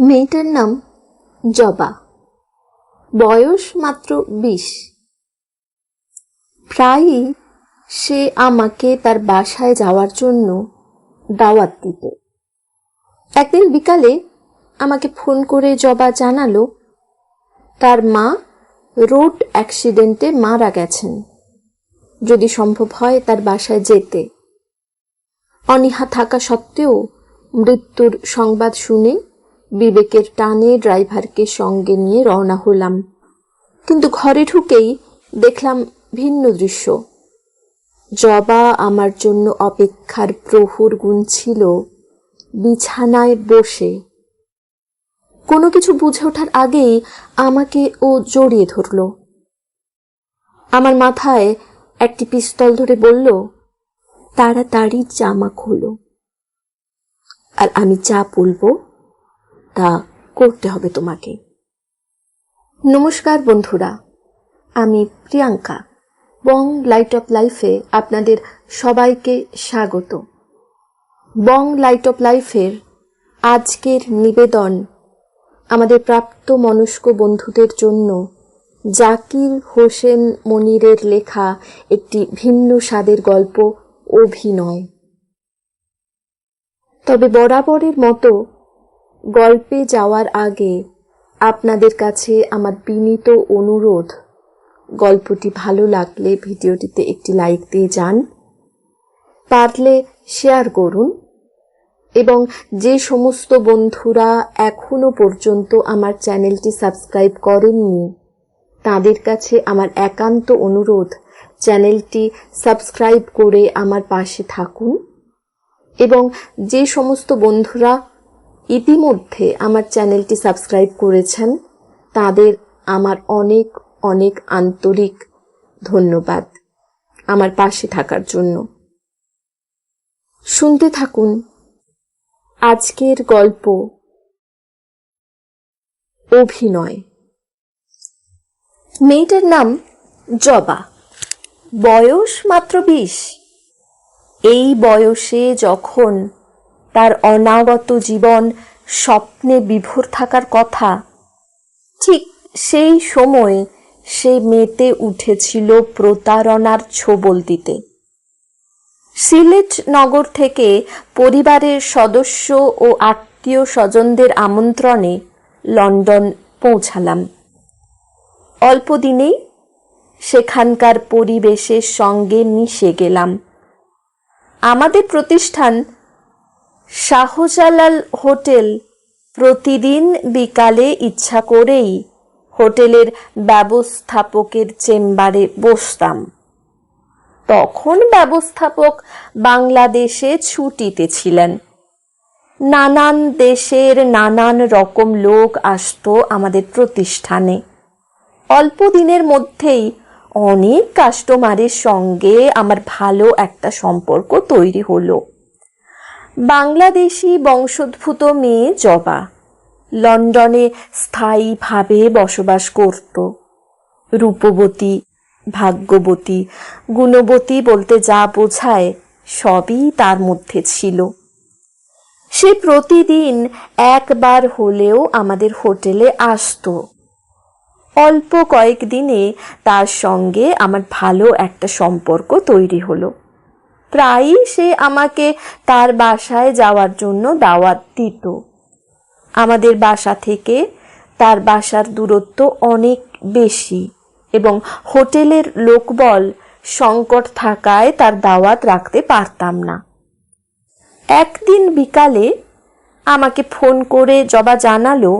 মেয়েটার নাম জবা। বয়স মাত্র বিশ। প্রায়ই সে আমাকে তার বাসায় যাওয়ার জন্য দাওয়াত দিত। একদিন বিকালে আমাকে ফোন করে জবা জানালো, তার মা রোড অ্যাক্সিডেন্টে মারা গেছেন। যদি সম্ভব হয় তার বাসায় যেতে। অনীহা থাকা সত্ত্বেও মৃত্যুর সংবাদ শুনে বিবেকের টানে ড্রাইভারকে সঙ্গে নিয়ে রওনা হলাম। কিন্তু ঘরে ঢুকেই দেখলাম ভিন্ন দৃশ্য। জবা আমার জন্য অপেক্ষার প্রহর গুনছিল বিছানায় বসে। কোনো কিছু বুঝে ওঠার আগেই আমাকে ও জড়িয়ে ধরল। আমার মাথায় একটি পিস্তল ধরে বলল, তাড়াতাড়ি জামা খোলো। আর আমি যা বলব তা করতে হবে তোমাকে। নমস্কার বন্ধুরা, আমি প্রিয়াঙ্কা। বং লাইট অফ লাইফে আপনাদের সবাইকে স্বাগত। বং লাইট অফ লাইফের আজকের নিবেদন আমাদের প্রাপ্ত মনস্ক বন্ধুদের জন্য জাকির হোসেন মনিরের লেখা একটি ভিন্ন স্বাদের গল্প, অভিনয়। তবে বরাবরের মতো গল্পে যাওয়ার আগে আপনাদের কাছে আমার বিনীত অনুরোধ। গল্পটি ভালো লাগলে ভিডিওটিতে একটি লাইক দিয়ে যান, পারলে শেয়ার করুন এবং যে সমস্ত বন্ধুরা এখনও পর্যন্ত আমার চ্যানেলটি সাবস্ক্রাইব করেননি, তাদের কাছে আমার একান্ত অনুরোধ চ্যানেলটি সাবস্ক্রাইব করে আমার পাশে থাকুন এবং যে সমস্ত বন্ধুরা ইতিমধ্যে আমার চ্যানেলটি সাবস্ক্রাইব করেছেন। তাদের আমার অনেক অনেক আন্তরিক ধন্যবাদ আমার পাশে থাকার জন্য। শুনতে থাকুন আজকের গল্প অভিনয়। মেয়েটার নাম জবা। বয়স মাত্র বিশ। এই বয়সে যখন তার অনাগত জীবন স্বপ্নে বিভোর থাকার কথা। ঠিক সেই সময় সে মেতে উঠেছিল প্রতারণার ছোবল দিতে। সিলেট নগর থেকে পরিবারের সদস্য ও আত্মীয় স্বজনদের আমন্ত্রণে লন্ডন পৌঁছালাম। অল্প দিনেই সেখানকার পরিবেশের সঙ্গে মিশে গেলাম। আমাদের প্রতিষ্ঠান শাহজালাল হোটেল প্রতিদিন বিকালে ইচ্ছা করেই হোটেলের ব্যবস্থাপকের চেম্বারে বসতাম। তখন ব্যবস্থাপক বাংলাদেশে ছুটিতে ছিলেন। নানান দেশের নানান রকম লোক আসতো আমাদের প্রতিষ্ঠানে। অল্প দিনের মধ্যেই অনেক কাস্টমারের সঙ্গে আমার ভালো একটা সম্পর্ক তৈরি হলো। বাংলাদেশি বংশোদ্ভূত মেয়ে জবা। লন্ডনে স্থায়ীভাবে বসবাস করত। রূপবতী, ভাগ্যবতী, গুণবতী বলতে যা বোঝায় সবই তার মধ্যে ছিল। সে প্রতিদিন একবার হলেও আমাদের হোটেলে আসতো। অল্প কয়েকদিনে তার সঙ্গে আমার ভালো একটা সম্পর্ক তৈরি হলো। প্রায়ই সে আমাকে তার বাসায় যাওয়ার জন্য দাওয়াত দিত। আমাদের বাসা থেকে তার বাসার দূরত্ব অনেক বেশি এবং হোটেলের লোকবল সংকট থাকায় তার দাওয়াত রাখতে পারতাম না। একদিন বিকালে আমাকে ফোন করে জবা জানালো,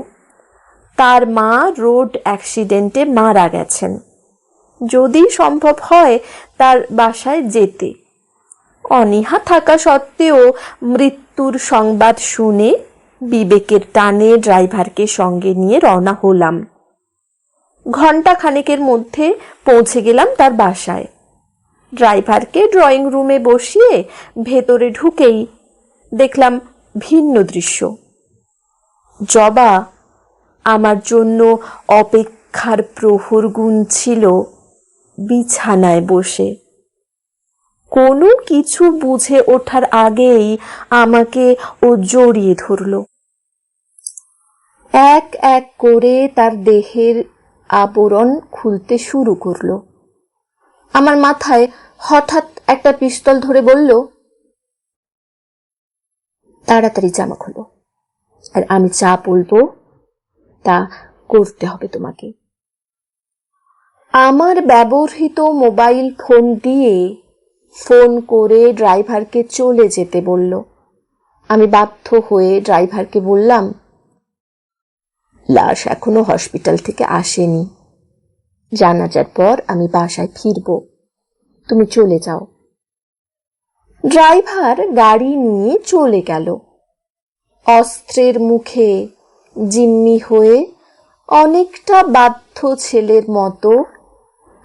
তার মা রোড অ্যাক্সিডেন্টে মারা গেছেন। যদি সম্ভব হয় তার বাসায় যেতে। অনীহা থাকা সত্ত্বেও মৃত্যুর সংবাদ শুনে বিবেকের টানে ড্রাইভারকে সঙ্গে নিয়ে রওনা হলাম। ঘণ্টা খানেকের মধ্যে পৌঁছে গেলাম তার বাসায়। ড্রাইভারকে ড্রয়িং রুমে বসিয়ে ভেতরে ঢুকেই দেখলাম ভিন্ন দৃশ্য। জবা আমার জন্য অপেক্ষার প্রহর গুণ ছিল বিছানায় বসে। কোনো কিছু বুঝে ওঠার আগেই আমাকে ও জড়িয়ে ধরল। এক এক করে তার দেহের আবরণ খুলতে শুরু করল। আমার মাথায় হঠাৎ একটা পিস্তল ধরে বলল, তাড়াতাড়ি জামা খোলো, আর আমি যা বলব তা করতে হবে তোমাকে। আমার ব্যবহৃত মোবাইল ফোন দিয়ে ফোন করে ড্রাইভারকে চলে যেতে বলল। আমি বাধ্য হয়ে ড্রাইভারকে বললাম, লাশ এখনও হসপিটাল থেকে আসেনি। জানাজার পর আমি বাসায় ফিরব। তুমি চলে যাও। ড্রাইভার গাড়ি নিয়ে চলে গেল। অস্ত্রের মুখে জিম্মি হয়ে অনেকটা বাধ্য ছেলের মতো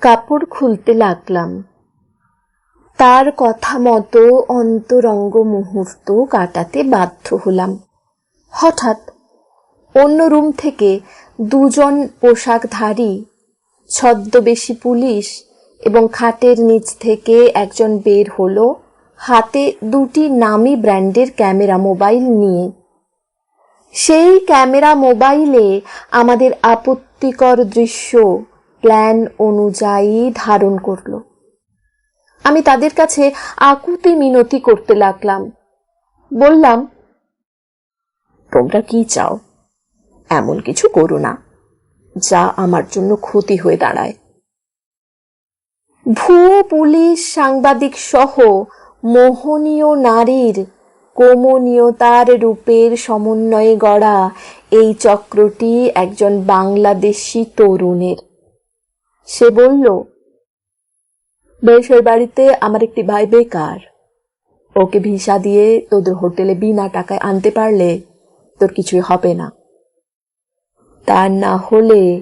কাপড় খুলতে লাগলাম। তার কথা মতো অন্তরঙ্গ মুহূর্ত কাটাতে বাধ্য হলাম। হঠাৎ অন্য রুম থেকে দুজন পোশাকধারী, ছদ্মবেশী পুলিশ এবং খাটের নিচ থেকে একজন বের হলো হাতে দুটি নামি ব্র্যান্ডের ক্যামেরা মোবাইল নিয়ে। সেই ক্যামেরা মোবাইলে আমাদের আপত্তিকর দৃশ্য প্ল্যান অনুযায়ী ধারণ করল। আমি তাদের কাছে আকুতি মিনতি করতে লাগলাম। বললাম, তোমরা কি চাও? এমন কিছু করো না, যা আমার জন্য ক্ষতি হয়ে দাঁড়ায়। ভুয়ো পুলিশ, সাংবাদিক সহ মোহনীয় নারীর কোমনীয়তার রূপের সমন্বয়ে গড়া এই চক্রটি একজন বাংলাদেশি তরুণের। সে বলল বেশের বাড়িতে আমার একটি ভাই বেকার। ওকে ভিসা দিয়ে তোদের হোটেলে বিনা টাকায় আনতে পারলে তোর কিছুই হবে না। তা না হলে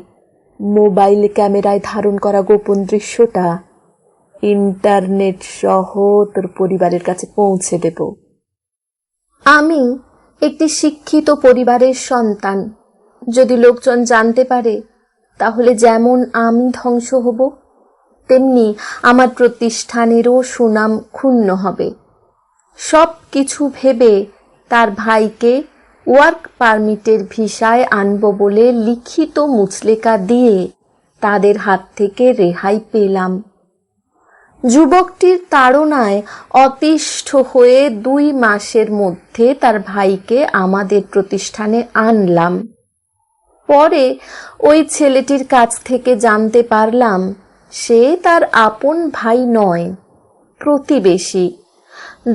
মোবাইল ক্যামেরায় ধারণ করা গোপন দৃশ্যটা ইন্টারনেট সহ তোর পরিবারের কাছে পৌঁছে দেব। আমি একটি শিক্ষিত পরিবারের সন্তান। যদি লোকজন জানতে পারে, তাহলে যেমন আমি ধ্বংস হব তেমনি আমার প্রতিষ্ঠানেরও সুনাম ক্ষুণ্ণ হবে। সব কিছু ভেবে তার ভাইকে ওয়ার্ক পারমিটের ভিসায় আনব বলে লিখিত মুচলেকা দিয়ে তাদের হাত থেকে রেহাই পেলাম। যুবকটির তাড়নায় অতিষ্ঠ হয়ে দুই মাসের মধ্যে তার ভাইকে আমাদের প্রতিষ্ঠানে আনলাম। পরে ওই ছেলেটির কাছ থেকে জানতে পারলাম সে তার আপন ভাই নয়, প্রতিবেশী।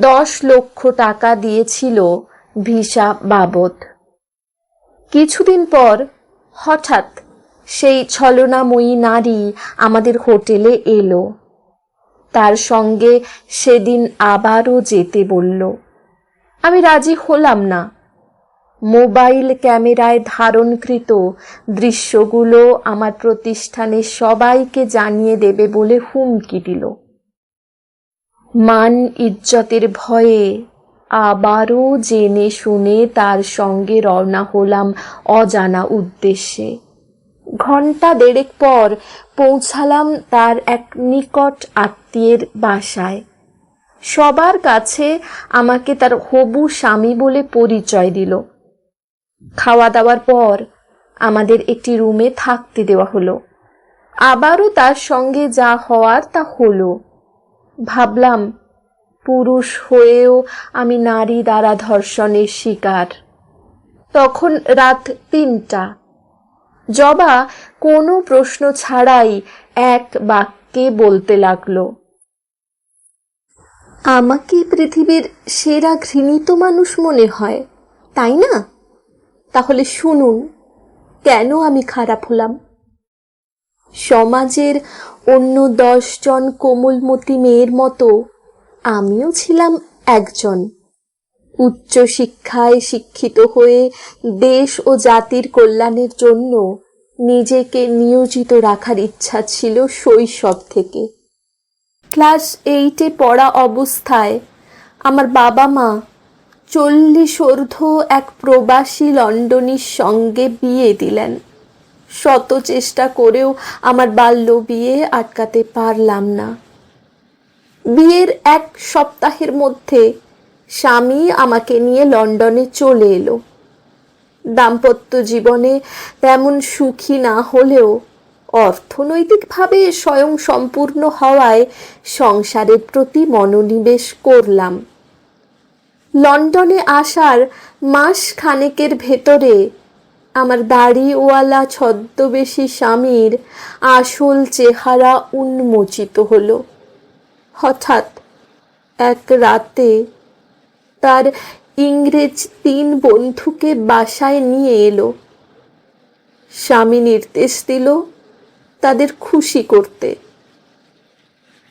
দশ লক্ষ টাকা দিয়েছিল ভিসা বাবদ। কিছুদিন পর হঠাৎ সেই ছলনাময়ী নারী আমাদের হোটেলে এলো। তার সঙ্গে সেদিন আবারও যেতে বলল। আমি রাজি হলাম না। মোবাইল ক্যামেরায় ধারণকৃত দৃশ্যগুলো আমার প্রতিষ্ঠানের সবাইকে জানিয়ে দেবে বলে হুমকি দিল। মান ইজ্জতের ভয়ে আবারও জেনে শুনে তার সঙ্গে রওনা হলাম অজানা উদ্দেশ্যে। ঘণ্টা দেড়েক পর পৌঁছালাম তার এক নিকট আত্মীয়ের বাসায়। সবার কাছে আমাকে তার হবু স্বামী বলে পরিচয় দিল। খাওয়া দাওয়ার পর আমাদের একটি রুমে থাকতে দেওয়া হলো। আবারও তার সঙ্গে যা হওয়ার তা হলো। ভাবলাম, পুরুষ হয়েও আমি নারী দ্বারা ধর্ষণের শিকার। তখন রাত তিনটা। জবা কোনো প্রশ্ন ছাড়াই এক বাক্যে বলতে লাগল, আমাকে পৃথিবীর সেরা ঘৃণিত মানুষ মনে হয়, তাই না? তাহলে শুনুন, কেন আমি খারাপ হলাম? সমাজের অন্য দশজন কোমলমতি মেয়ের মতো আমিও ছিলাম একজন। উচ্চ শিক্ষায় শিক্ষিত হয়ে দেশ ও জাতির কল্যাণের জন্য নিজেকে নিয়োজিত রাখার ইচ্ছা ছিল শৈশব থেকে। ক্লাস এইটে পড়া অবস্থায় আমার বাবা মা চল্লিশ ঊর্ধ্ব এক প্রবাসী লন্ডনীর সঙ্গে বিয়ে দিলেন। শত চেষ্টা করেও আমার বাল্য বিয়ে আটকাতে পারলাম না। বিয়ের এক সপ্তাহের মধ্যে স্বামী আমাকে নিয়ে লন্ডনে চলে এলো। দাম্পত্য জীবনে তেমন সুখী না হলেও অর্থনৈতিকভাবে স্বয়ং সম্পূর্ণ হওয়ায় সংসারের প্রতি মনোনিবেশ করলাম। লন্ডনে আসার মাস খানেকের ভেতরে আমার দাড়িওয়ালা ছদ্মবেশী স্বামীর আসল চেহারা উন্মোচিত হলো। হঠাৎ এক রাতে তার ইংরেজ তিন বন্ধুকে বাসায় নিয়ে এলো। স্বামী নির্দেশ দিল তাদের খুশি করতে।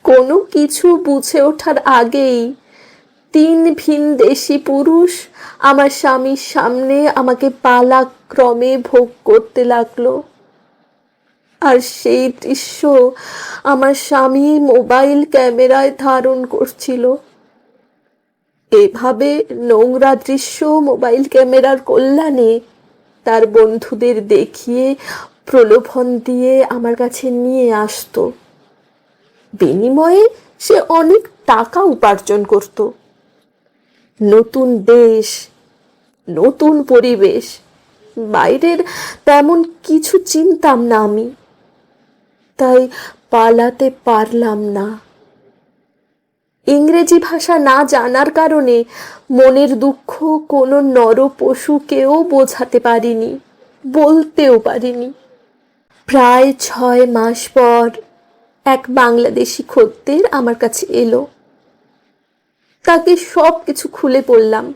কোনো কিছু বুঝে ওঠার আগেই তিন ভিন দেশি পুরুষ আমার স্বামীর সামনে আমাকে পালাক্রমে ভোগ করতে লাগল। আর সেই দৃশ্য আমার স্বামী মোবাইল ক্যামেরায় ধারণ করছিল। এভাবে নোংরা দৃশ্য মোবাইল ক্যামেরার কল্যাণে তার বন্ধুদের দেখিয়ে প্রলোভন দিয়ে আমার কাছে নিয়ে আসতো। বিনিময়ে সে অনেক টাকা উপার্জন করত। নতুন দেশ, নতুন পরিবেশ, বাইরের তেমন কিছু চিনতাম না আমি। তাই পালাতে পারলাম না। ইংরেজি ভাষা না জানার কারণে মনের দুঃখ কোনো নর পশুকেও বোঝাতে পারিনি, বলতেও পারিনি। প্রায় ছয় মাস পর এক বাংলাদেশি খদ্দের আমার কাছে এলো। তাকে সব কিছু খুলে পড়লাম।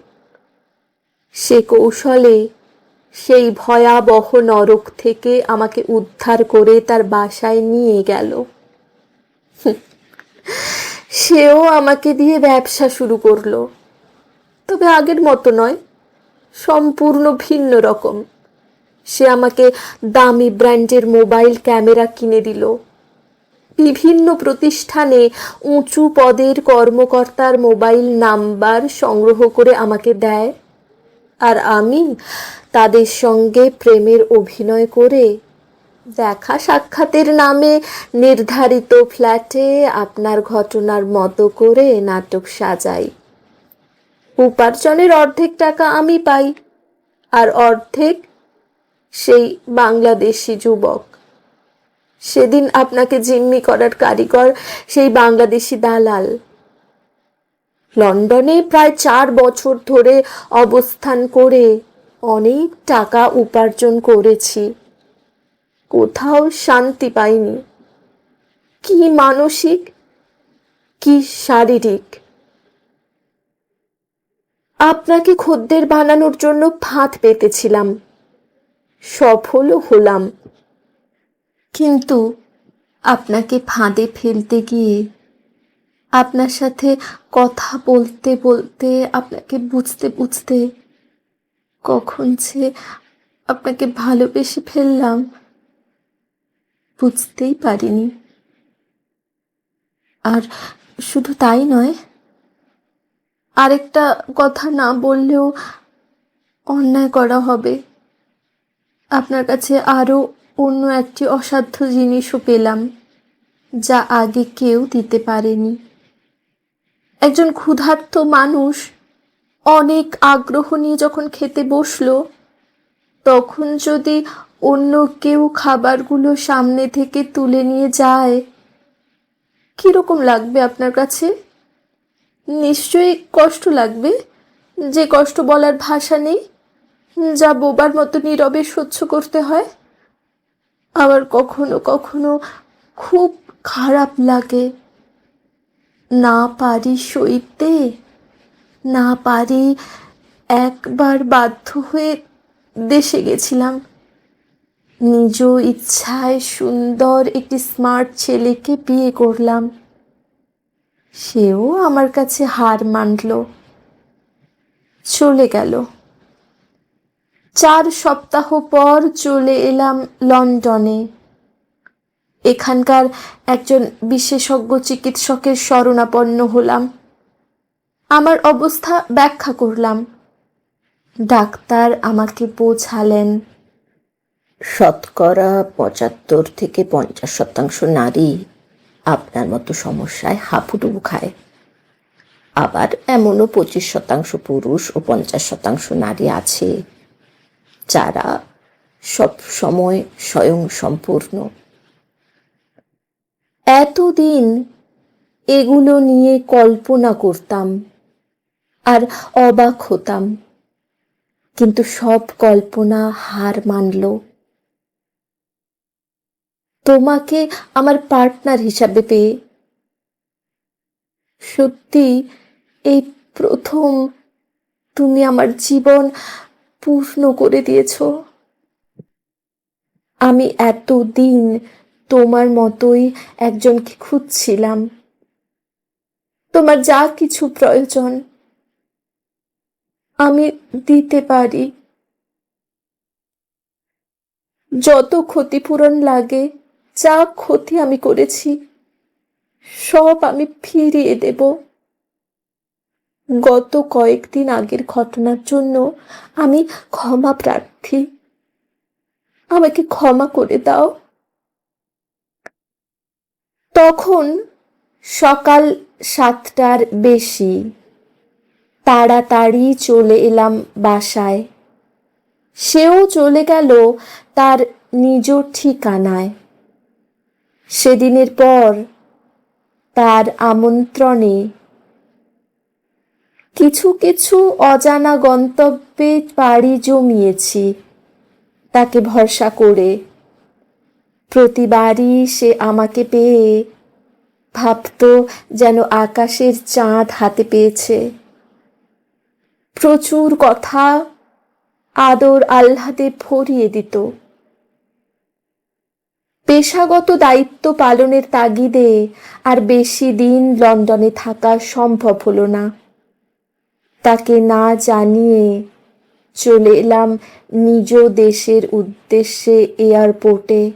সে কৌশলে, সেই ভয়াবহ নরক থেকে আমাকে উদ্ধার করে তার বাসায় নিয়ে গেল। সেও আমাকে দিয়ে ব্যবসা শুরু করল। তবে আগের মতো নয়, সম্পূর্ণ ভিন্ন রকম। সে আমাকে দামি ব্র্যান্ডের মোবাইল ক্যামেরা কিনে দিল। বিভিন্ন প্রতিষ্ঠানে উঁচু পদের কর্মকর্তার মোবাইল নাম্বার সংগ্রহ করে আমাকে দেয়। আর আমি তাদের সঙ্গে প্রেমের অভিনয় করে দেখা সাক্ষাতের নামে নির্ধারিত ফ্ল্যাটে আপনার ঘটনার মতো করে নাটক সাজাই। উপার্জনের অর্ধেক টাকা আমি পাই। আর অর্ধেক সেই বাংলাদেশি যুবক। সেদিন আপনাকে জিম্মি করার কারিগর সেই বাংলাদেশি দালাল। লন্ডনে প্রায় চার বছর ধরে অবস্থান করে অনেক টাকা উপার্জন করেছি। কোথাও শান্তি পাইনি। কি মানসিক, কি শারীরিক। আপনাকে খদ্দের বানানোর জন্য ফাঁদ পেতেছিলাম। সফলও হলাম। কিন্তু আপনাকে ফাঁদে ফেলতে গিয়ে, আপনার সাথে কথা বলতে বলতে, আপনাকে বুঝতে বুঝতে কখন যে আপনাকে ভালোবেসে ফেললাম, বুঝতেই পারিনি। আর শুধু তাই নয়, আরেকটা কথা না বললেও অন্যায় করা হবে। আপনার কাছে আরও অন্য একটি অসাধ্য জিনিসও পেলাম, যা আগে কেউ দিতে পারেনি। একজন ক্ষুধার্ত মানুষ অনেক আগ্রহ নিয়ে যখন খেতে বসল, তখন যদি অন্য কেউ খাবারগুলো সামনে থেকে তুলে নিয়ে যায়, কীরকম লাগবে আপনার কাছে? নিশ্চয়ই কষ্ট লাগবে, যে কষ্ট বলার ভাষা নেই, যা বোবার মতো নীরবে সহ্য করতে হয়। আবার কখনো কখনো খুব খারাপ লাগে। না পারি সইতে, না পারি একবার বাধ্য হয়ে দেশে গেছিলাম। নিজ ইচ্ছায় সুন্দর একটি স্মার্ট ছেলেকে বিয়ে করলাম। সেও আমার কাছে হার মানল। চলে গেল। চার সপ্তাহ পর চলে এলাম লন্ডনে। এখানকার একজন বিশেষজ্ঞ চিকিৎসকের শরণাপন্ন হলাম। আমার অবস্থা ব্যাখ্যা করলাম। ডাক্তার আমাকে বোঝালেন, শতকরা পঁচাত্তর থেকে পঞ্চাশ শতাংশ নারী আপনার মতো সমস্যায় হাঁপুডুবু খায়। আবার এমনও পঁচিশ শতাংশ পুরুষ ও পঞ্চাশ শতাংশ নারী আছে যারা সব সময় স্বয়ং সম্পূর্ণ। এতদিন এগুলো নিয়ে কল্পনা করতাম আর অবাক হতাম। কিন্তু সব কল্পনা হার মানল। তোমাকে আমার পার্টনার হিসাবে পেয়ে সত্যি এই প্রথম তুমি আমার জীবন পূর্ণ করে দিয়েছ। আমি এতদিন তোমার মতোই একজনকে খুঁজছিলাম। তোমার যা কিছু প্রয়োজন আমি দিতে পারি। যত ক্ষতিপূরণ লাগে, যা ক্ষতি আমি করেছি, সব আমি ফিরিয়ে দেব। গত কয়েকদিন আগের ঘটনার জন্য আমি ক্ষমা প্রার্থী। আমাকে ক্ষমা করে দাও। তখন সকাল সাতটার বেশি তাড়াতাড়ি চলে এলাম বাসায়। সেও চলে গেল তার নিজ ঠিকানায়। সেদিনের পর তার আমন্ত্রণে কিছু কিছু অজানা গন্তব্যে পাড়ি জমিয়েছি, তাকে ভরসা করে। প্রতিবারই সে আমাকে পেয়ে ভাবত যেন আকাশের চাঁদ হাতে পেয়েছে। প্রচুর কথা আদর আহ্লাদে ভরিয়ে দিত। পেশাগত দায়িত্ব পালনের তাগিদে আর বেশি দিন লন্ডনে থাকা সম্ভব হলো না। তাকে না জানিয়ে চলে এলাম নিজ দেশের উদ্দেশ্যে এয়ারপোর্টে।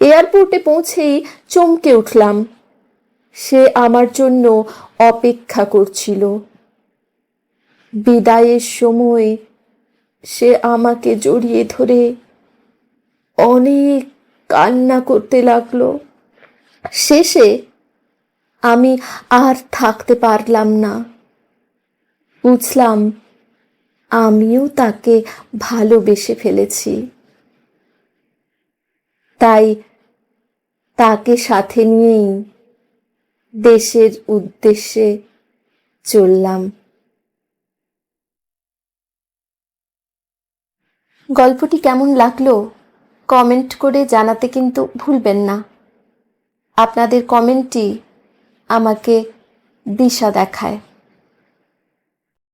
এয়ারপোর্টে পৌঁছেই চমকে উঠলাম। সে আমার জন্য অপেক্ষা করছিল। বিদায়ের সময় সে আমাকে জড়িয়ে ধরে অনেক কান্না করতে লাগল। শেষে আমি আর থাকতে পারলাম না। বুঝলাম, আমিও তাকে ভালোবেসে ফেলেছি। তাই তাকে সাথে নিয়েই দেশের উদ্দেশ্যে চললাম। গল্পটি কেমন লাগল? কমেন্ট করে জানাতে কিন্তু ভুলবেন না। আপনাদের কমেন্টটি আমাকে দিশা দেখায়।